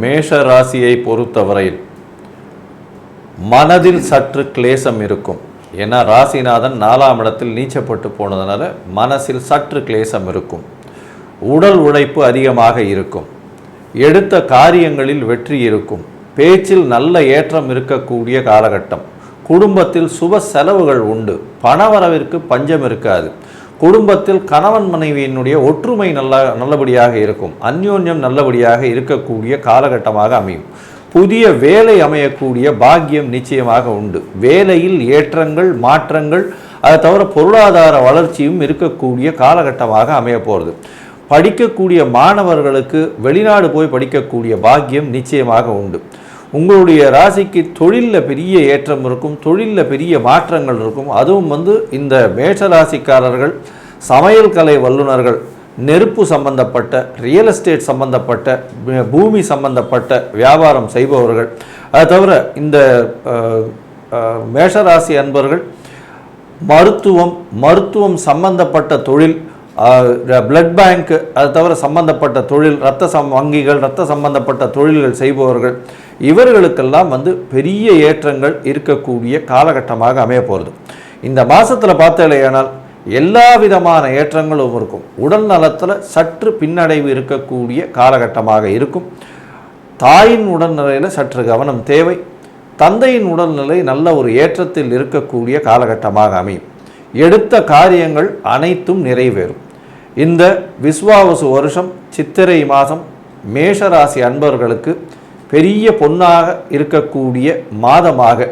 மேஷ ராசியை பொறுத்தவரையில் மனதில் சற்று கிளேசம் இருக்கும். ஏன்னா ராசிநாதன் நாலாம் இடத்தில் நீச்சப்பட்டு போனதுனால மனசில் சற்று கிளேசம் இருக்கும். உடல் உழைப்பு அதிகமாக இருக்கும். எடுத்த காரியங்களில் வெற்றி இருக்கும். பேச்சில் நல்ல ஏற்றம் இருக்கக்கூடிய காலகட்டம். குடும்பத்தில் சுப செலவுகள் உண்டு. பணவரவிற்கு பஞ்சம் இருக்காது. குடும்பத்தில் கணவன் மனைவியினுடைய ஒற்றுமை நல்ல நல்லபடியாக இருக்கும். அந்யோன்யம் நல்லபடியாக இருக்கக்கூடிய காலகட்டமாக அமையும். புதிய வேலை அமையக்கூடிய பாக்கியம் நிச்சயமாக உண்டு. வேலையில் ஏற்றங்கள் மாற்றங்கள் அதை தவிர பொருளாதார வளர்ச்சியும் இருக்கக்கூடிய காலகட்டமாக அமைய போகிறது படிக்கக்கூடிய மாணவர்களுக்கு வெளிநாடு போய் படிக்கக்கூடிய பாக்கியம் நிச்சயமாக உண்டு. உங்களுடைய ராசிக்கு தொழிலில் பெரிய ஏற்றம் இருக்கும் தொழிலில் பெரிய மாற்றங்கள் இருக்கும். அதுவும் வந்து இந்த மேஷ ராசிக்காரர்கள் சமையல் கலை வல்லுநர்கள் நெருப்பு சம்பந்தப்பட்ட ரியல் எஸ்டேட் சம்பந்தப்பட்ட பூமி சம்பந்தப்பட்ட வியாபாரம் செய்பவர்கள். அது தவிர இந்த மேஷராசி அன்பர்கள் மருத்துவம் மருத்துவம் சம்பந்தப்பட்ட தொழில் பிளட் பேங்க் அது தவிர சம்பந்தப்பட்ட தொழில் இரத்த சம் வங்கிகள் இரத்த சம்பந்தப்பட்ட தொழில்கள் செய்பவர்கள். இவர்களுக்கெல்லாம் வந்து பெரிய ஏற்றங்கள் இருக்கக்கூடிய காலகட்டமாக அமைய போகிறது இந்த மாதத்தில் பார்த்தாலேயானால் எல்லா விதமான ஏற்றங்களும் இருக்கும். உடல் நலத்தில் சற்று பின்னடைவு இருக்கக்கூடிய காலகட்டமாக இருக்கும். தாயின் உடல்நிலையில் சற்று கவனம் தேவை. தந்தையின் உடல்நிலை நல்ல ஒரு ஏற்றத்தில் இருக்கக்கூடிய காலகட்டமாக அமையும். எடுத்த காரியங்கள் அனைத்தும் நிறைவேறும். இந்த விஸ்வாவசு வருஷம் சித்திரை மாதம் மேஷராசி அன்பர்களுக்கு பெரிய பொன்னாக இருக்கக்கூடிய மாதமாக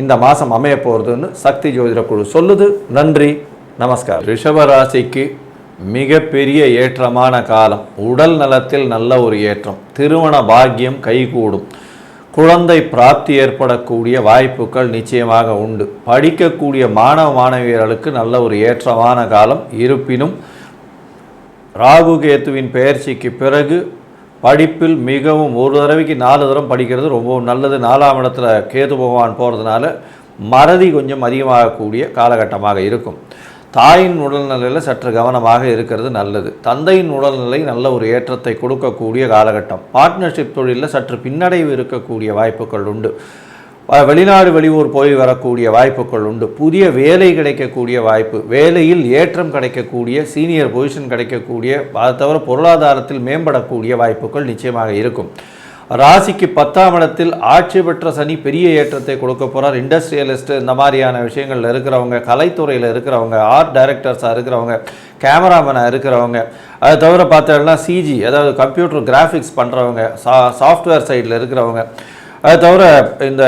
இந்த மாதம் அமைய போகிறதுன்னு சக்தி ஜோதிட குழு சொல்லுது. நன்றி நமஸ்காரம். ரிஷபராசிக்கு மிகப்பெரிய ஏற்றமான காலம். உடல் நலத்தில் நல்ல ஒரு ஏற்றம். திருமண பாக்கியம் கைகூடும். குழந்தை பிராப்தி ஏற்படக்கூடிய வாய்ப்புகள் நிச்சயமாக உண்டு. படிக்கக்கூடிய மாணவ மாணவியர்களுக்கு நல்ல ஒரு ஏற்றமான காலம். இருப்பினும் ராகு கேத்துவின் பெயர்ச்சிக்கு பிறகு படிப்பில் மிகவும் ஒரு தடவைக்கு நாலு தரம் படிக்கிறது ரொம்பவும் நல்லது. நாலாம் இடத்துல கேது பகவான் போகிறதுனால மறதி கொஞ்சம் அதிகமாகக்கூடிய காலகட்டமாக இருக்கும். தாயின் உடல்நிலையில் சற்று கவனமாக இருக்கிறது நல்லது. தந்தையின் உடல்நிலை நல்ல ஒரு ஏற்றத்தை கொடுக்கக்கூடிய காலகட்டம். பார்ட்னர்ஷிப் தொழிலில் சற்று பின்னடைவு இருக்கக்கூடிய வாய்ப்புகள் உண்டு. வெளிநாடு வெளியூர் போய் வரக்கூடிய வாய்ப்புகள் உண்டு. புதிய வேலை கிடைக்கக்கூடிய வாய்ப்பு வேலையில் ஏற்றம் கிடைக்கக்கூடிய சீனியர் பொசிஷன் கிடைக்கக்கூடிய அதை தவிர பொருளாதாரத்தில் மேம்படக்கூடிய வாய்ப்புகள் நிச்சயமாக இருக்கும். ராசிக்கு பத்தாம் இடத்தில் ஆட்சி பெற்ற சனி பெரிய ஏற்றத்தை கொடுக்க போகிறார் இண்டஸ்ட்ரியலிஸ்ட் இந்த மாதிரியான விஷயங்களில் இருக்கிறவங்க கலைத்துறையில் இருக்கிறவங்க ஆர்ட் டைரக்டர்ஸாக இருக்கிறவங்க கேமராமேனாக இருக்கிறவங்க அதை தவிர பார்த்தோம்னா சிஜி அதாவது கம்ப்யூட்டர் கிராஃபிக்ஸ் பண்ணுறவங்க சா சாஃப்ட்வேர் சைடில் இருக்கிறவங்க அது தவிர இந்த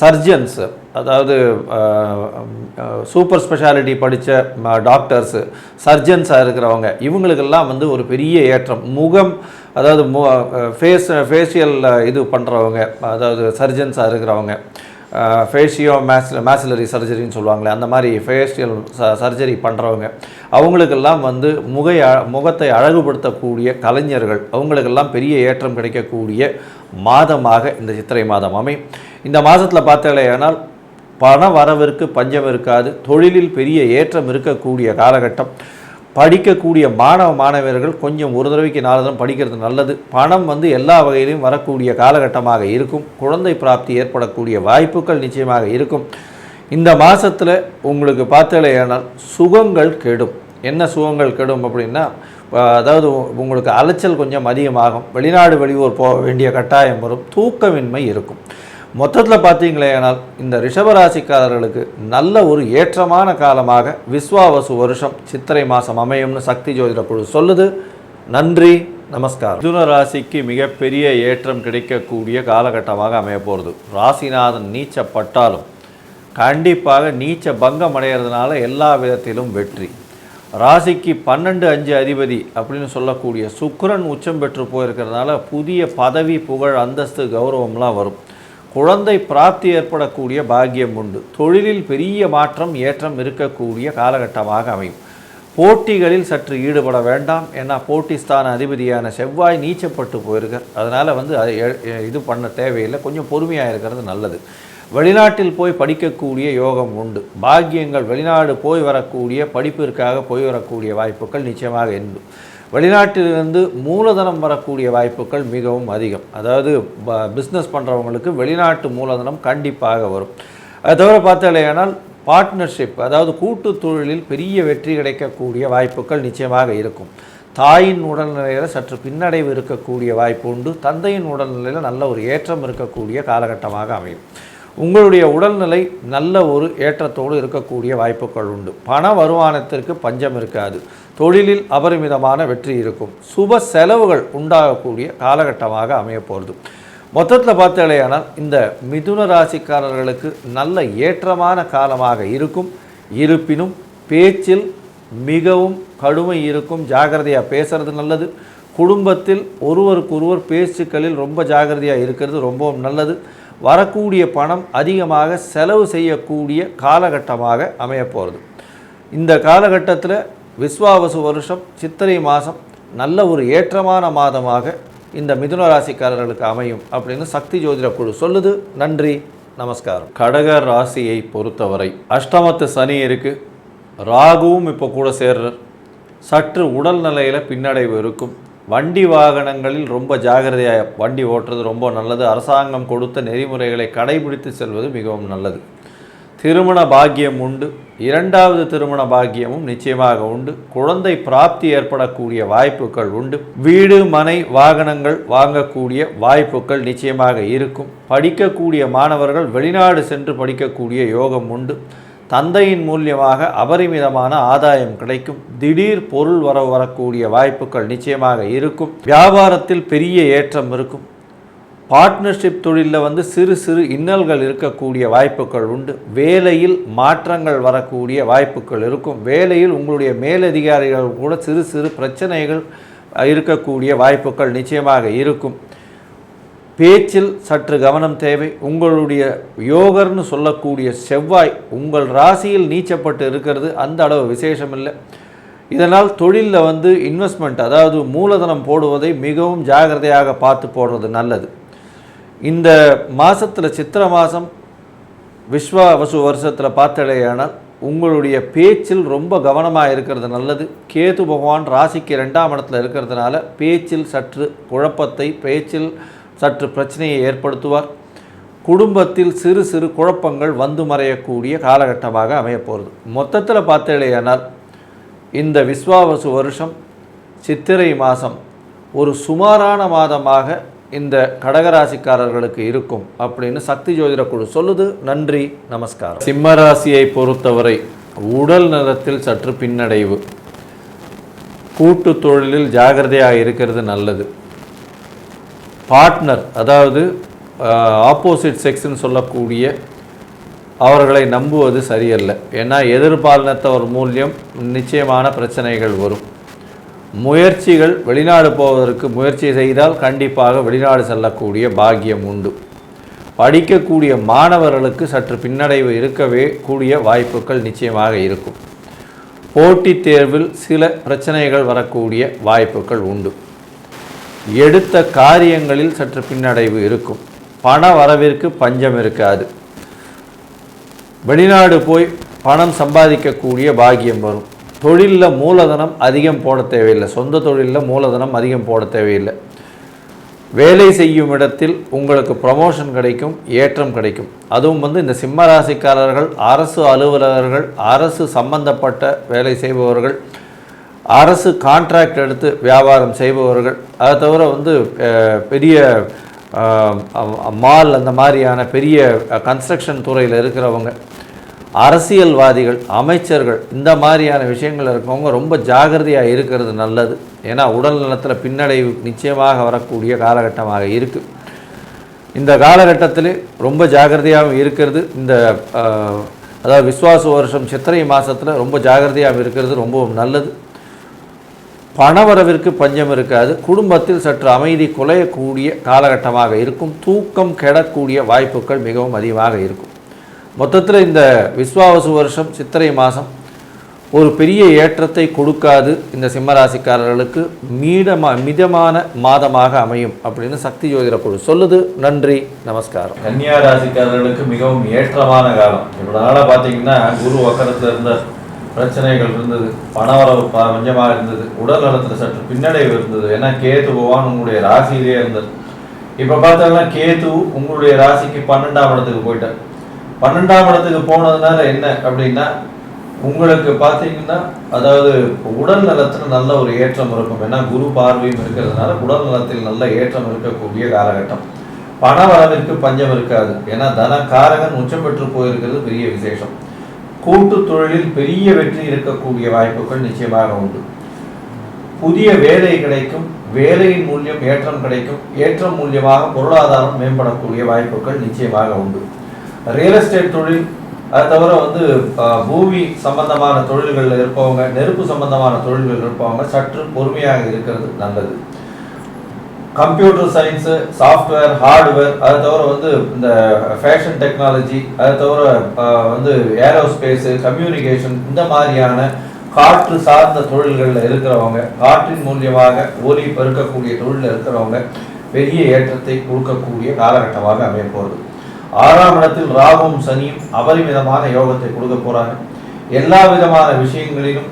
சர்ஜன்ஸ் அதாவது சூப்பர் ஸ்பெஷாலிட்டி படித்த டாக்டர்ஸு சர்ஜன்ஸாக இருக்கிறவங்க இவங்களுக்கெல்லாம் வந்து ஒரு பெரிய ஏற்றம். முகம் அதாவது மு ஃபேஸ் ஃபேஷியல் இது பண்ணுறவங்க அதாவது சர்ஜன்ஸாக இருக்கிறவங்க. ஃபேஷியோ மேஸ் மேசிலரி சர்ஜரின்னு சொல்லுவாங்களே அந்த மாதிரி ஃபேஷியல் சர்ஜரி பண்ணுறவங்க அவங்களுக்கெல்லாம் வந்து முகை முகத்தை அழகுபடுத்தக்கூடிய கலைஞர்கள் அவங்களுக்கெல்லாம் பெரிய ஏற்றம் கிடைக்கக்கூடிய மாதமாக இந்த சித்திரை மாதம் அமையும். இந்த மாதத்தில் பார்த்தாலேயானால் பண வரவிற்கு பஞ்சம் இருக்காது தொழிலில் பெரிய ஏற்றம் இருக்கக்கூடிய காலகட்டம். படிக்கக்கூடிய மாணவ மாணவர்கள் கொஞ்சம் ஒரு தடவைக்கு நாலு தடவை படிக்கிறது நல்லது. பணம் வந்து எல்லா வகையிலும் வரக்கூடிய காலகட்டமாக இருக்கும். குழந்தை பிராப்தி ஏற்படக்கூடிய வாய்ப்புகள் நிச்சயமாக இருக்கும். இந்த மாதத்தில் உங்களுக்கு பார்த்தலையானால் சுகங்கள் கெடும். என்ன சுகங்கள் கெடும் அப்படின்னா அதாவது உங்களுக்கு அலைச்சல் கொஞ்சம் அதிகமாகும். வெளிநாடு வெளியூர் போக வேண்டிய கட்டாயம் வரும். தூக்கமின்மை இருக்கும். மொத்தத்தில் பார்த்தீங்களேனால் இந்த ரிஷபராசிக்காரர்களுக்கு நல்ல ஒரு ஏற்றமான காலமாக விஸ்வாவசு வருஷம் சித்திரை மாதம் அமையும்னு சக்தி ஜோதிட குழு சொல்லுது. நன்றி நமஸ்காரம். மிதுன ராசிக்கு மிகப்பெரிய ஏற்றம் கிடைக்கக்கூடிய காலகட்டமாக அமைய போகிறது ராசிநாதன் நீச்சப்பட்டாலும் கண்டிப்பாக நீச்ச பங்கம் அடைகிறதுனால எல்லா விதத்திலும் வெற்றி. ராசிக்கு பன்னெண்டு அஞ்சு அதிபதி அப்படின்னு சொல்லக்கூடிய சுக்கரன் உச்சம் பெற்று போயிருக்கிறதுனால புதிய பதவி புகழ் அந்தஸ்து கௌரவம்லாம் வரும். குழந்தை பிராப்தி ஏற்படக்கூடிய பாக்கியம் உண்டு. தொழிலில் பெரிய மாற்றம் ஏற்றம் இருக்கக்கூடிய காலகட்டமாக அமையும். போட்டிகளில் சற்று ஈடுபட வேண்டாம். ஏன்னா போட்டிஸ்தான அதிபதியான செவ்வாய் நீச்சப்பட்டு போயிருக்கார். அதனால் வந்து இது பண்ண தேவையில்லை. கொஞ்சம் பொறுமையாக இருக்கிறது நல்லது. வெளிநாட்டில் போய் படிக்கக்கூடிய யோகம் உண்டு. பாக்கியங்கள் வெளிநாடு போய் வரக்கூடிய படிப்பிற்காக போய் வரக்கூடிய வாய்ப்புகள் நிச்சயமாக உண்டு வெளிநாட்டிலிருந்து மூலதனம் வரக்கூடிய வாய்ப்புகள் மிகவும் அதிகம். அதாவது பிஸ்னஸ் பண்ணுறவங்களுக்கு வெளிநாட்டு மூலதனம் கண்டிப்பாக வரும். அது தவிர பார்த்தாலேயானால் பார்ட்னர்ஷிப் அதாவது கூட்டு தொழிலில் பெரிய வெற்றி கிடைக்கக்கூடிய வாய்ப்புகள் நிச்சயமாக இருக்கும். தாயின் உடல்நிலையில் சற்று பின்னடைவு இருக்கக்கூடிய வாய்ப்பு உண்டு. தந்தையின் உடல்நிலையில் நல்ல ஒரு ஏற்றம் இருக்கக்கூடிய காலகட்டமாக அமையும். உங்களுடைய உடல்நிலை நல்ல ஒரு ஏற்றத்தோடு இருக்கக்கூடிய வாய்ப்புகள் உண்டு. பண வருமானத்திற்கு பஞ்சம் இருக்காது. தொழிலில் அபரிமிதமான வெற்றி இருக்கும். சுப செலவுகள் உண்டாகக்கூடிய காலகட்டமாக அமையப்போகிறது மொத்தத்தில் பார்த்தாலேயானால் இந்த மிதுன ராசிக்காரர்களுக்கு நல்ல ஏற்றமான காலமாக இருக்கும். இருப்பினும் பேச்சில் மிகவும் கடுமை இருக்கும். ஜாகிரதையாக பேசுறது நல்லது. குடும்பத்தில் ஒருவருக்கொருவர் பேச்சுக்களில் ரொம்ப ஜாகிரதையாக இருக்கிறது ரொம்பவும் நல்லது. வரக்கூடிய பணம் அதிகமாக செலவு செய்யக்கூடிய காலகட்டமாக அமையப்போகிறது இந்த காலகட்டத்தில் விஸ்வாவசு வருஷம் சித்திரை மாதம் நல்ல ஒரு ஏற்றமான மாதமாக இந்த மிதுன ராசிக்காரர்களுக்கு அமையும் அப்படின்னு சக்தி ஜோதிட குழு சொல்லுது. நன்றி நமஸ்காரம். கடக ராசியை பொறுத்தவரை அஷ்டமத்து சனி இருக்கு. ராகுவும் இப்போ கூட சேர்றார். சற்று உடல் நிலையில் பின்னடைவு இருக்கும். வண்டி வாகனங்களில் ரொம்ப ஜாகிரதையாக வண்டி ஓட்டுறது ரொம்ப நல்லது. அரசாங்கம் கொடுத்த நெறிமுறைகளை கடைபிடித்து செல்வது மிகவும் நல்லது. திருமண பாக்கியம் உண்டு. இரண்டாவது திருமண பாக்கியமும் நிச்சயமாக உண்டு. குழந்தை பிராப்தி ஏற்படக்கூடிய வாய்ப்புகள் உண்டு. வீடு மனை வாகனங்கள் வாங்கக்கூடிய வாய்ப்புகள் நிச்சயமாக இருக்கும். படிக்கக்கூடிய மாணவர்கள் வெளிநாடு சென்று படிக்கக்கூடிய யோகம் உண்டு. தந்தையின் மூலியமாக அபரிமிதமான ஆதாயம் கிடைக்கும். திடீர் பொருள் வர வரக்கூடிய வாய்ப்புகள் நிச்சயமாக இருக்கும். வியாபாரத்தில் பெரிய ஏற்றம் இருக்கும். பார்ட்னர்ஷிப் தொழிலில் வந்து சிறு சிறு இன்னல்கள் இருக்கக்கூடிய வாய்ப்புகள் உண்டு. வேலையில் மாற்றங்கள் வரக்கூடிய வாய்ப்புகள் இருக்கும். வேலையில் உங்களுடைய மேலதிகாரிகள் கூட சிறு சிறு பிரச்சனைகள் இருக்கக்கூடிய வாய்ப்புகள் நிச்சயமாக இருக்கும். பேச்சில் சற்று கவனம் தேவை. உங்களுடைய யோகர்னு சொல்லக்கூடிய செவ்வாய் உங்கள் ராசியில் நீச்சப்பட்டு இருக்கிறது. அந்த அளவு விசேஷம் இல்லை இதனால் தொழிலில் வந்து இன்வெஸ்ட்மெண்ட் அதாவது மூலதனம் போடுவதை மிகவும் ஜாகிரதையாக பார்த்து போடுறது நல்லது. இந்த மாதத்தில் சித்திரை மாதம் விஸ்வ வசு வருஷத்தில் பார்த்தடையானால் உங்களுடைய பேச்சில் ரொம்ப கவனமாக இருக்கிறது நல்லது. கேது பகவான் ராசிக்கு ரெண்டாம் இடத்துல இருக்கிறதுனால பேச்சில் சற்று குழப்பத்தை பேச்சில் சற்று பிரச்சனையை ஏற்படுத்துவார். குடும்பத்தில் சிறு சிறு குழப்பங்கள் வந்து மறையக்கூடிய காலகட்டமாக அமையப்போகிறது மொத்தத்தில் பார்த்தேனால் இந்த விஸ்வாவசு வருஷம் சித்திரை மாதம் ஒரு சுமாரான மாதமாக இந்த கடகராசிக்காரர்களுக்கு இருக்கும் அப்படின்னு சக்தி ஜோதிட குழு சொல்லுது. நன்றி நமஸ்காரம். சிம்ம ராசியை பொறுத்தவரை உடல் நலத்தில் சற்று பின்னடைவு. கூட்டு தொழிலில் ஜாகிரதையாக இருக்கிறது நல்லது. பார்ட்னர் அதாவது ஆப்போசிட் செக்ஸ்ன்னு சொல்லக்கூடிய அவர்களை நம்புவது சரியல்ல. ஏன்னா எதிர்பாலினத்தவர் மூலியம் நிச்சயமான பிரச்சனைகள் வரும். முயற்சிகள் வெளிநாடு போவதற்கு முயற்சி செய்தால் கண்டிப்பாக வெளிநாடு செல்லக்கூடிய பாக்கியம் உண்டு. படிக்கக்கூடிய மாணவர்களுக்கு சற்று பின்னடைவு இருக்கவே கூடிய வாய்ப்புகள் நிச்சயமாக இருக்கும். போட்டித் தேர்வில் சில பிரச்சனைகள் வரக்கூடிய வாய்ப்புகள் உண்டு. எடுத்த காரியங்களில் சற்று பின்னடைவு இருக்கும். பண வரவிற்கு பஞ்சம் இருக்காது. வெளிநாடு போய் பணம் சம்பாதிக்கக்கூடிய பாக்கியம் வரும். தொழிலில் மூலதனம் அதிகம் போட தேவையில்லை. சொந்த தொழிலில் மூலதனம் அதிகம் போட தேவையில்லை. வேலை செய்யும் இடத்தில் உங்களுக்கு ப்ரமோஷன் கிடைக்கும் ஏற்றம் கிடைக்கும். அதுவும் வந்து இந்த சிம்ம ராசிக்காரர்கள் அரசு அலுவலர்கள் அரசு சம்பந்தப்பட்ட வேலை செய்பவர்கள் அரசு கான்ட்ராக்ட் எடுத்து வியாபாரம் செய்பவர்கள். அதை தவிர வந்து பெரிய மால் அந்த மாதிரியான பெரிய கன்ஸ்ட்ரக்ஷன் துறையில் இருக்கிறவங்க அரசியல்வாதிகள் அமைச்சர்கள் இந்த மாதிரியான விஷயங்கள் இருக்கவங்க ரொம்ப ஜாகிரதையாக இருக்கிறது நல்லது. ஏன்னா உடல் நலத்தில் பின்னடைவு நிச்சயமாக வரக்கூடிய காலகட்டமாக இருக்குது இந்த காலகட்டத்தில் ரொம்ப ஜாகிரதையாகவும் இருக்கிறது. இந்த அதாவது விஸ்வாச வருஷம் சித்திரை மாதத்தில் ரொம்ப ஜாகிரதையாக இருக்கிறது. ரொம்பவும் நல்லது. பணவரவிற்கு பஞ்சம் இருக்காது. குடும்பத்தில் சற்று அமைதி குலையக்கூடிய காலகட்டமாக இருக்கும். தூக்கம் கெடக்கூடிய வாய்ப்புகள் மிகவும் அதிகமாக இருக்கும். மொத்தத்தில் இந்த விஸ்வாவசு வருஷம் சித்திரை மாதம் ஒரு பெரிய ஏற்றத்தை கொடுக்காது இந்த சிம்மராசிக்காரர்களுக்கு. மீடமா மிதமான மாதமாக அமையும் அப்படின்னு சக்தி ஜோதிட குழு சொல்லுது. நன்றி நமஸ்காரம். கன்னியா ராசிக்காரர்களுக்கு மிகவும் ஏற்றமான காலம். இவ்வளோ நாளாக பார்த்தீங்கன்னா குரு வக்கரத்தில் இருந்தார். பிரச்சனைகள் இருந்தது பணவரவு ப- கொஞ்சமாக இருந்தது உடல் நலத்தில் சற்று பின்னடைவு இருந்தது. ஏன்னா கேது பகவான் உங்களுடைய ராசியிலே இருந்தது இப்போ பார்த்தோம்னா கேது உங்களுடைய ராசிக்கு பன்னெண்டாம் இடத்துக்கு போயிட்டார். பன்னெண்டாம் இடத்துக்கு போனதுனால என்ன அப்படின்னா உங்களுக்கு பார்த்தீங்கன்னா அதாவது உடல் நலத்தில் நல்ல ஒரு ஏற்றம் இருக்கும். ஏன்னா குரு பார்வையும் இருக்கிறதுனால உடல் நலத்தில் நல்ல ஏற்றம் இருக்கக்கூடிய காலகட்டம். பண வரவிற்கு பஞ்சம் இருக்காது. ஏன்னா தன காரகன் உச்சம் பெற்று போயிருக்கிறது பெரிய விசேஷம். கூட்டு தொழிலில் பெரிய வெற்றி இருக்கக்கூடிய வாய்ப்புகள் நிச்சயமாக உண்டு. புதிய வேலை கிடைக்கும் வேலையின் மூலியம் ஏற்றம் கிடைக்கும் ஏற்றம் மூலியமாக பொருளாதாரம் மேம்படக்கூடிய வாய்ப்புகள் நிச்சயமாக உண்டு. ரியல் எஸ்டேட் தொழில் அது தவிர வந்து பூமி சம்பந்தமான தொழில்களில் இருப்பவங்க நெருப்பு சம்பந்தமான தொழில்கள் இருப்பவங்க சற்று பொறுமையாக இருக்கிறது நல்லது. கம்ப்யூட்டர் சயின்ஸு சாஃப்ட்வேர் ஹார்ட்வேர் அது தவிர வந்து இந்த ஃபேஷன் டெக்னாலஜி அதை தவிர வந்து ஏரோஸ்பேஸு கம்யூனிகேஷன் இந்த மாதிரியான காற்று சார்ந்த தொழில்களில் இருக்கிறவங்க காற்றின் மூலியமாக ஒலி பெருக்கக்கூடிய தொழிலில் இருக்கிறவங்க பெரிய ஏற்றத்தை கொடுக்கக்கூடிய காலகட்டமாக அமைய போகிறது ஆறாம் இடத்தில் ராகுவும் சனியும் அபரிமிதமான யோகத்தை கொடுக்க போகிறாங்க எல்லா விதமான விஷயங்களிலும்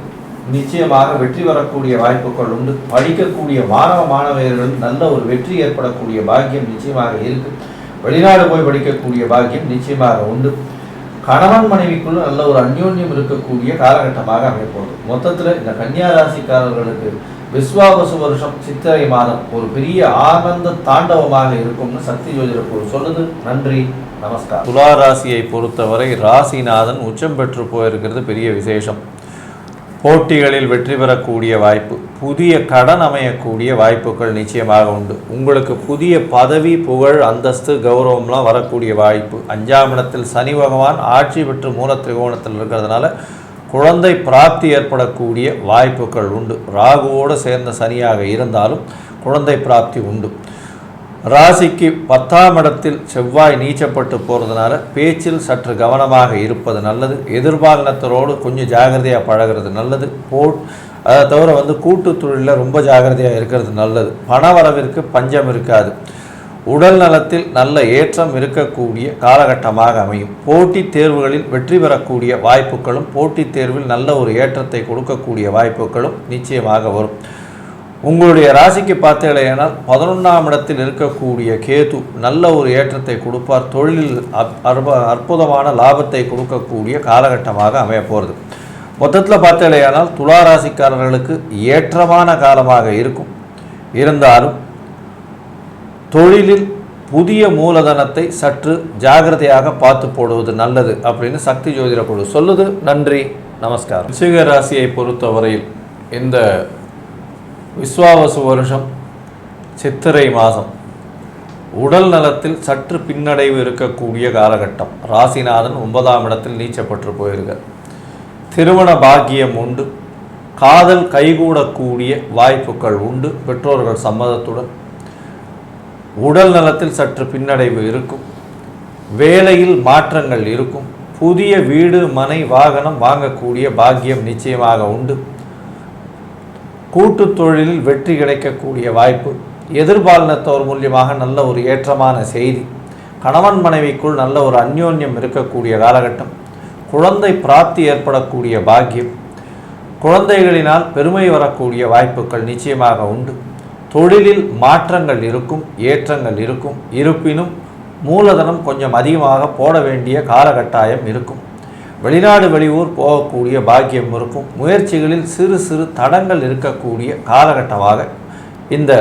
நிச்சயமாக வெற்றி வரக்கூடிய வாய்ப்புகள் உண்டு. படிக்கக்கூடிய மாணவ மாணவியர்கள் நல்ல ஒரு வெற்றி ஏற்படக்கூடிய பாக்கியம் நிச்சயமாக இருக்கு. வெளிநாடு போய் படிக்கக்கூடிய பாக்கியம் நிச்சயமாக உண்டு. கணவன் மனைவிக்குள்ள நல்ல ஒரு அந்யோன்யம் இருக்கக்கூடிய காலகட்டமாக அமைப்போகுது மொத்தத்தில் இந்த கன்னியா ராசிக்காரர்களுக்கு விஸ்வாவசு வருஷம் சித்திரை மாதம் ஒரு பெரிய ஆனந்த தாண்டவமாக இருக்கும்னு சக்தி ஜோதிட சொல்லுது. நன்றி நமஸ்கார் துலா ராசியை பொறுத்தவரை ராசிநாதன் உச்சம் பெற்று போயிருக்கிறது பெரிய விசேஷம். போட்டிகளில் வெற்றி பெறக்கூடிய வாய்ப்பு புதிய கடன் அமையக்கூடிய வாய்ப்புகள் நிச்சயமாக உண்டு. உங்களுக்கு புதிய பதவி புகழ் அந்தஸ்து கௌரவம்லாம் வரக்கூடிய வாய்ப்பு. அஞ்சாம் இடத்தில் சனி பகவான் ஆட்சி பெற்று மூல திரிகோணத்தில் இருக்கிறதுனால குழந்தை பிராப்தி ஏற்படக்கூடிய வாய்ப்புகள் உண்டு. ராகுவோடு சேர்ந்த சனியாக இருந்தாலும் குழந்தை பிராப்தி உண்டு. ராசிக்கு பத்தாம் இடத்தில் செவ்வாய் நீச்சப்பட்டு போகிறதுனால பேச்சில் சற்று கவனமாக இருப்பது நல்லது. எதிர்பாலினத்தரோடு கொஞ்சம் ஜாகிரதையாக பழகிறது நல்லது. போட் அதை தவிர வந்து கூட்டு தொழிலில் ரொம்ப ஜாகிரதையாக இருக்கிறது நல்லது. பண வரவிற்கு பஞ்சம் இருக்காது. உடல் நலத்தில் நல்ல ஏற்றம் இருக்கக்கூடிய காலகட்டமாக அமையும். போட்டித் தேர்வுகளில் வெற்றி பெறக்கூடிய வாய்ப்புகளும் போட்டித் தேர்வில் நல்ல ஒரு ஏற்றத்தை கொடுக்கக்கூடிய வாய்ப்புகளும் நிச்சயமாக வரும். உங்களுடைய ராசிக்கு பார்த்தீங்களேனால் பதினொன்றாம் இடத்தில் இருக்கக்கூடிய கேது நல்ல ஒரு ஏற்றத்தை கொடுப்பார். தொழிலில் அப்- அற்ப அற்புதமான லாபத்தை கொடுக்கக்கூடிய காலகட்டமாக அமைய போகிறது மொத்தத்தில் பார்த்தீங்களேனால் துலா ராசிக்காரர்களுக்கு ஏற்றமான காலமாக இருக்கும். இருந்தாலும் தொழிலில் புதிய மூலதனத்தை சற்று ஜாகிரதையாக பார்த்து போடுவது நல்லது அப்படின்னு சக்தி ஜோதிட குழு சொல்லுது. நன்றி. நமஸ்காரம். ரிஷிக ராசியை பொறுத்தவரையில் இந்த விஸ்வாவசு வருஷம் சித்திரை மாதம். உடல் நலத்தில் சற்று பின்னடைவு இருக்கக்கூடிய காலகட்டம். ராசிநாதன் ஒன்பதாம் இடத்தில் நீச்சப்பட்டு போயிருக்கார். திருமண பாக்கியம் உண்டு. காதல் கைகூடக்கூடிய வாய்ப்புகள் உண்டு. பெற்றோர்கள் சம்மதத்துடன் உடல் நலத்தில் சற்று பின்னடைவு இருக்கும். வேலையில் மாற்றங்கள் இருக்கும். புதிய வீடு மனை வாகனம் வாங்கக்கூடிய பாக்கியம் நிச்சயமாக உண்டு. கூட்டுத் தொழிலில் வெற்றி கிடைக்கக்கூடிய வாய்ப்பு எதிர்பாலினத்தோர் மூலியமாக நல்ல ஒரு ஏற்றமான செய்தி கணவன் மனைவிக்குள் நல்ல ஒரு அந்யோன்யம் இருக்கக்கூடிய காலகட்டம் குழந்தை பிராப்தி ஏற்படக்கூடிய பாக்கியம் குழந்தைகளினால் பெருமை வரக்கூடிய வாய்ப்புகள் நிச்சயமாக உண்டு. தொழிலில் மாற்றங்கள் இருக்கும் ஏற்றங்கள் இருக்கும் இருப்பினும் மூலதனம் கொஞ்சம் அதிகமாக போட வேண்டிய காலகட்டாயம் இருக்கும். வெளிநாடு வெளியூர் போகக்கூடிய பாக்கியம் இருக்கும். முயற்சிகளில் சிறு சிறு தடங்கள் இருக்கக்கூடிய காலகட்டமாக இந்த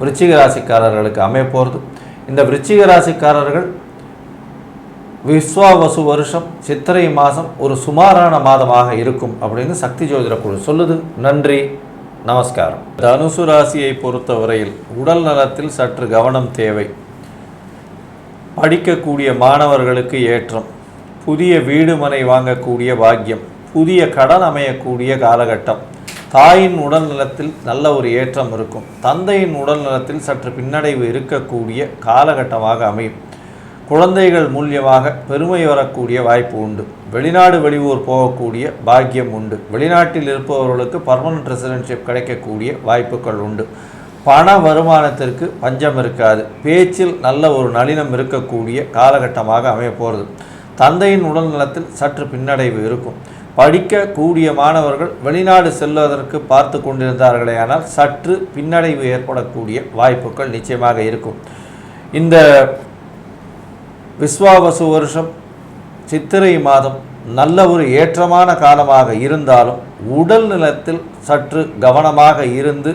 விருச்சிக ராசிக்காரர்களுக்கு அமையப்போகிறது இந்த விருச்சிக ராசிக்காரர்கள் விஸ்வாவசு வருஷம் சித்திரை மாதம் ஒரு சுமாரான மாதமாக இருக்கும் அப்படின்னு சக்தி ஜோதிட குழு சொல்லுது. நன்றி நமஸ்காரம். தனுசு ராசியை பொறுத்தவரையில் உடல் நலத்தில் சற்று கவனம் தேவை. படிக்கக்கூடிய மாணவர்களுக்கு ஏற்றம். புதிய வீடு மனை வாங்கக்கூடிய பாக்கியம் புதிய கடன் அமையக்கூடிய காலகட்டம். தாயின் உடல் நலத்தில் நல்ல ஒரு ஏற்றம் இருக்கும். தந்தையின் உடல் நலத்தில் சற்று பின்னடைவு இருக்கக்கூடிய காலகட்டமாக அமையும். குழந்தைகள் மூலியமாக பெருமை வரக்கூடிய வாய்ப்பு உண்டு. வெளிநாடு வெளியூர் போகக்கூடிய பாக்கியம் உண்டு. வெளிநாட்டில் இருப்பவர்களுக்கு பர்மனன்ட் ரெசிடென்ஷிப் கிடைக்கக்கூடிய வாய்ப்புகள் உண்டு. பண வருமானத்திற்கு பஞ்சம் இருக்காது. பேச்சில் நல்ல ஒரு நளினம் இருக்கக்கூடிய காலகட்டமாக அமைய போகிறது தந்தையின் உடல் நலத்தில் சற்று பின்னடைவு இருக்கும். படிக்கக்கூடிய மாணவர்கள் வெளிநாடு செல்வதற்கு பார்த்து கொண்டிருந்தார்களே ஆனால் சற்று பின்னடைவு ஏற்படக்கூடிய வாய்ப்புகள் நிச்சயமாக இருக்கும். இந்த விஸ்வாவசு வருஷம் சித்திரை மாதம் நல்ல ஒரு ஏற்றமான காலமாக இருந்தாலும் உடல் நிலத்தில் சற்று கவனமாக இருந்து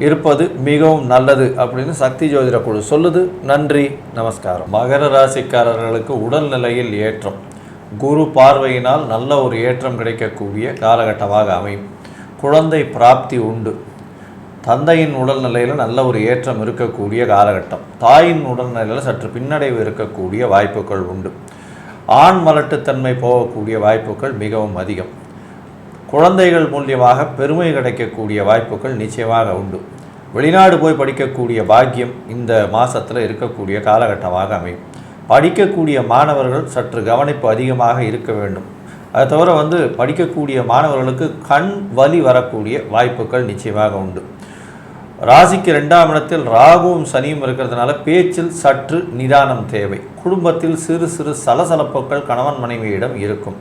இருப்பது மிகவும் நல்லது அப்படின்னு சக்தி ஜோதிட குழு சொல்லுது. நன்றி நமஸ்காரம். மகர ராசிக்காரர்களுக்கு உடல்நிலையில் ஏற்றம். குரு பார்வையினால் நல்ல ஒரு ஏற்றம் கிடைக்கக்கூடிய காலகட்டமாக அமையும். குழந்தை பிராப்தி உண்டு. தந்தையின் உடல்நிலையில் நல்ல ஒரு ஏற்றம் இருக்கக்கூடிய காலகட்டம். தாயின் உடல்நிலையில் சற்று பின்னடைவு இருக்கக்கூடிய வாய்ப்புகள் உண்டு. ஆண் மலட்டுத்தன்மை போகக்கூடிய வாய்ப்புகள் மிகவும் அதிகம். குழந்தைகள் மூலியமாக பெருமை கிடைக்கக்கூடிய வாய்ப்புகள் நிச்சயமாக உண்டு. வெளிநாடு போய் படிக்கக்கூடிய பாக்கியம் இந்த மாதத்தில் இருக்கக்கூடிய காலகட்டமாக அமையும். படிக்கக்கூடிய மாணவர்கள் சற்று கவனிப்பு அதிகமாக இருக்க வேண்டும். அதை தவிர வந்து படிக்கக்கூடிய மாணவர்களுக்கு கண் வலி வரக்கூடிய வாய்ப்புகள் நிச்சயமாக உண்டு. ராசிக்கு ரெண்டாம் இடத்தில் ராகுவும் சனியும் இருக்கிறதுனால பேச்சில் சற்று நிதானம் தேவை. குடும்பத்தில் சிறு சிறு சலசலப்புகள் கணவன் மனைவியிடம் இருக்கும்.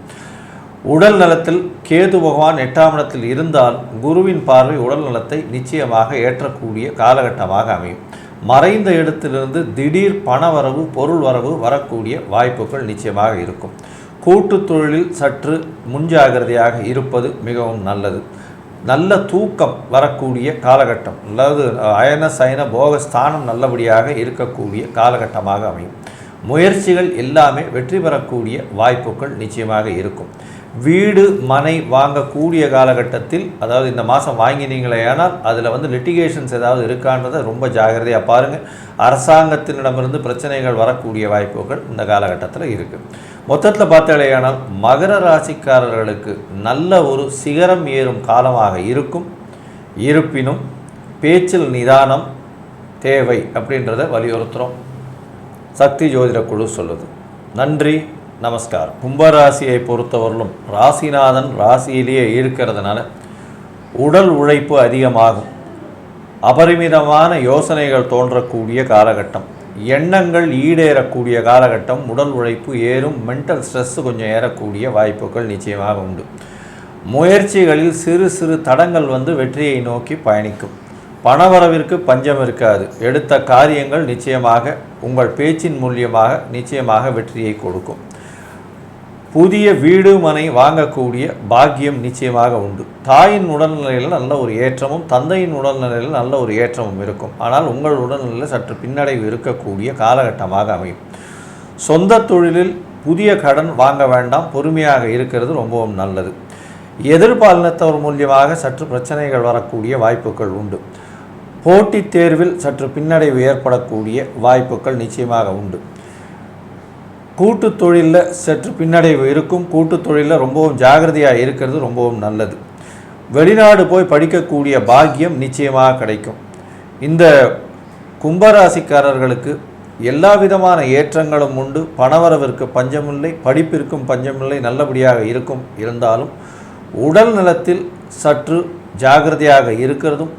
உடல் நலத்தில் கேது பகவான் எட்டாம் இடத்தில் இருந்தால் குருவின் பார்வை உடல் நலத்தை நிச்சயமாக ஏற்றக்கூடிய காலகட்டமாக அமையும். மறைந்த இடத்திலிருந்து திடீர் பணவரவு பொருள் வரவு வரக்கூடிய வாய்ப்புகள் நிச்சயமாக இருக்கும். கூட்டுத் தொழிலில் சற்று முன்ஜாகிரதையாக இருப்பது மிகவும் நல்லது. நல்ல தூக்கம் வரக்கூடிய காலகட்டம் அதாவது அயன சயன போகஸ்தானம் நல்லபடியாக இருக்கக்கூடிய காலகட்டமாக அமையும். முயற்சிகள் எல்லாமே வெற்றி பெறக்கூடிய வாய்ப்புகள் நிச்சயமாக இருக்கும். வீடு மனை வாங்கக்கூடிய காலகட்டத்தில் அதாவது இந்த மாதம் வாங்கினீங்களே ஆனால் அதில் வந்து லிட்டிகேஷன்ஸ் ஏதாவது இருக்கான்றதை ரொம்ப ஜாகிரதையாக பாருங்கள் அரசாங்கத்தினிடமிருந்து பிரச்சனைகள் வரக்கூடிய வாய்ப்புகள் இந்த காலகட்டத்தில் இருக்குது மொத்தத்தில் பார்த்தாலேயானால் மகர ராசிக்காரர்களுக்கு நல்ல ஒரு சிகரம் ஏறும் காலமாக இருக்கும். இருப்பினும் பேச்சில் நிதானம் தேவை அப்படின்றத வலியுறுத்துகிறோம் சக்தி ஜோதிட குழு சொல்லுது. நன்றி. நமஸ்கார். கும்பராசியை பொறுத்தவரையிலும் ராசிநாதன் ராசியிலேயே இருக்கிறதுனால உடல் உழைப்பு அதிகமாகும். அபரிமிதமான யோசனைகள் தோன்றக்கூடிய காலகட்டம். எண்ணங்கள் ஈடேறக்கூடிய காலகட்டம். உடல் உழைப்பு ஏறும். மென்டல் ஸ்ட்ரெஸ் கொஞ்சம் ஏறக்கூடிய வாய்ப்புகள் நிச்சயமாக உண்டு. முயற்சிகளில் சிறு சிறு தடங்கள் வந்து வெற்றியை நோக்கி பயணிக்கும். பணவரவிற்கு பஞ்சம் இருக்காது. எடுத்த காரியங்கள் நிச்சயமாக உங்கள் பேச்சின் மூலியமாக நிச்சயமாக வெற்றியை கொடுக்கும். புதிய வீடு மனை வாங்கக்கூடிய பாக்கியம் நிச்சயமாக உண்டு. தாயின் உடல்நிலையில் நல்ல ஒரு ஏற்றமும் தந்தையின் உடல்நிலையில் நல்ல ஒரு ஏற்றமும் இருக்கும். ஆனால் உங்கள் உடல்நிலையில் சற்று பின்னடைவு இருக்கக்கூடிய காலகட்டமாக அமையும். சொந்த தொழிலில் புதிய கடன் வாங்க வேண்டாம் பொறுமையாக இருக்கிறது ரொம்பவும் நல்லது. எதிர்பாலினத்தவர் மூலியமாக சற்று பிரச்சனைகள் வரக்கூடிய வாய்ப்புகள் உண்டு. போட்டித் தேர்வில் சற்று பின்னடைவு ஏற்படக்கூடிய வாய்ப்புகள் நிச்சயமாக உண்டு. கூட்டு தொழிலில் சற்று பின்னடைவு இருக்கும். கூட்டு தொழிலில் ரொம்பவும் ஜாகிரதையாக இருக்கிறது ரொம்பவும் நல்லது. வெளிநாடு போய் படிக்கக்கூடிய பாக்கியம் நிச்சயமாக கிடைக்கும். இந்த கும்பராசிக்காரர்களுக்கு எல்லா விதமான ஏற்றங்களும் உண்டு. பணவரவிற்கு பஞ்சமில்லை படிப்பிற்கும் பஞ்சமில்லை நல்லபடியாக இருக்கும். இருந்தாலும் உடல் நலத்தில் சற்று ஜாகிரதையாக இருக்கிறதும்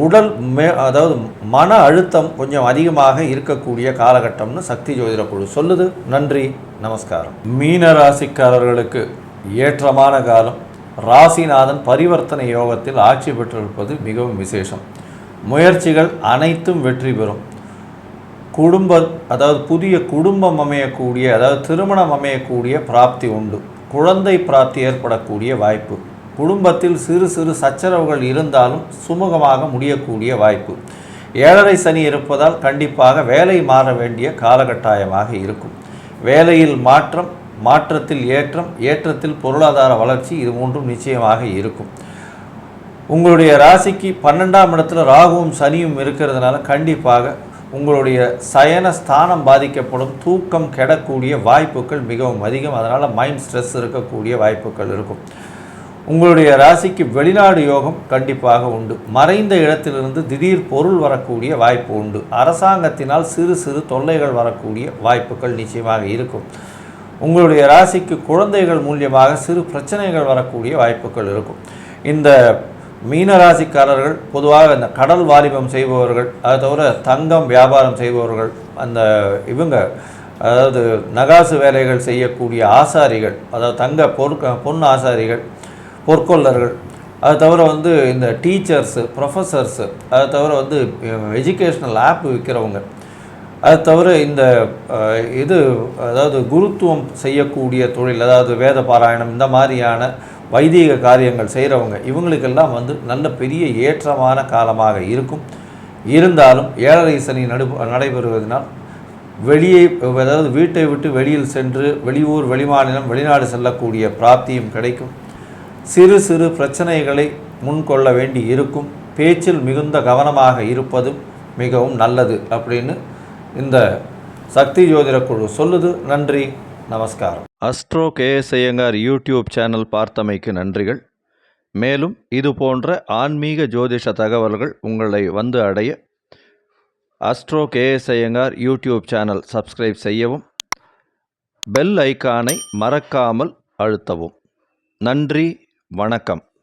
உடல் மே அதாவது மன அழுத்தம் கொஞ்சம் அதிகமாக இருக்கக்கூடிய காலகட்டம்னு சக்தி ஜோதிட குழு சொல்லுது. நன்றி நமஸ்காரம். மீன ராசிக்காரர்களுக்கு ஏற்றமான காலம். ராசிநாதன் பரிவர்த்தனை யோகத்தில் ஆட்சி பெற்றிருப்பது மிகவும் விசேஷம். முயற்சிகள் அனைத்தும் வெற்றி பெறும். குடும்ப அதாவது புதிய குடும்பம் அமையக்கூடிய அதாவது திருமணம் அமையக்கூடிய பிராப்தி உண்டு. குழந்தை பிராப்தி ஏற்படக்கூடிய வாய்ப்பு. குடும்பத்தில் சிறு சிறு சச்சரவுகள் இருந்தாலும் சுமூகமாக முடியக்கூடிய வாய்ப்பு. ஏழரை சனி இருப்பதால் கண்டிப்பாக வேலை மாற வேண்டிய காலகட்டாயமாக இருக்கும். வேலையில் மாற்றம் மாற்றத்தில் ஏற்றம் ஏற்றத்தில் பொருளாதார வளர்ச்சி இது மூன்றும் நிச்சயமாக இருக்கும். உங்களுடைய ராசிக்கு பன்னெண்டாம் இடத்துல ராகுவும் சனியும் இருக்கிறதுனால கண்டிப்பாக உங்களுடைய சயன ஸ்தானம் பாதிக்கப்படும் தூக்கம் கெடக்கூடிய வாய்ப்புகள் மிகவும் அதிகம். அதனால் மைண்ட் ஸ்ட்ரெஸ் இருக்கக்கூடிய வாய்ப்புகள் இருக்கும். உங்களுடைய ராசிக்கு வெளிநாடு யோகம் கண்டிப்பாக உண்டு. மறைந்த இடத்திலிருந்து திடீர் பொருள் வரக்கூடிய வாய்ப்பு உண்டு. அரசாங்கத்தினால் சிறு சிறு தொல்லைகள் வரக்கூடிய வாய்ப்புகள் நிச்சயமாக இருக்கும். உங்களுடைய ராசிக்கு குழந்தைகள் மூலியமாக சிறு பிரச்சனைகள் வரக்கூடிய வாய்ப்புகள் இருக்கும். இந்த மீன ராசிக்காரர்கள் பொதுவாக இந்த கடல் வாலிபம் செய்பவர்கள் அதை தவிர தங்கம் வியாபாரம் செய்பவர்கள் அந்த இவங்க அதாவது நகாசு வேலைகள் செய்யக்கூடிய ஆசாரிகள் அதாவது தங்க பொருட்க பொன் ஆசாரிகள் பொற்கொள்ளர்கள். அது தவிர வந்து இந்த டீச்சர்ஸு ப்ரொஃபஸர்ஸு அது தவிர வந்து எஜுகேஷ்னல் ஆப் விற்கிறவங்க அது தவிர இந்த இது அதாவது குருத்துவம் செய்யக்கூடிய தொழில் அதாவது வேத பாராயணம் இந்த மாதிரியான வைதீக காரியங்கள் செய்கிறவங்க இவங்களுக்கெல்லாம் வந்து நல்ல பெரிய ஏற்றமான காலமாக இருக்கும். இருந்தாலும் ஏழரை சனி நடு நடைபெறுவதனால் வெளியே அதாவது வீட்டை விட்டு வெளியில் சென்று வெளியூர் வெளிமாநிலம் வெளிநாடு செல்லக்கூடிய பிராப்தியும் கிடைக்கும். சிறு சிறு பிரச்சனைகளை முன்கொள்ள வேண்டி இருக்கும் பேச்சில் மிகுந்த கவனமாக இருப்பதும் மிகவும் நல்லது அப்படின்னு இந்த சக்தி ஜோதிட குழு சொல்லுது. நன்றி நமஸ்காரம். Astro KS Iyengar YouTube channel பார்த்தமைக்கு நன்றிகள். மேலும் இது போன்ற ஆன்மீக ஜோதிஷ தகவல்கள் உங்களை வந்து அடைய Astro KS Iyengar YouTube channel subscribe செய்யவும் பெல் ஐகானை மறக்காமல் அழுத்தவும். நன்றி வணக்கம்.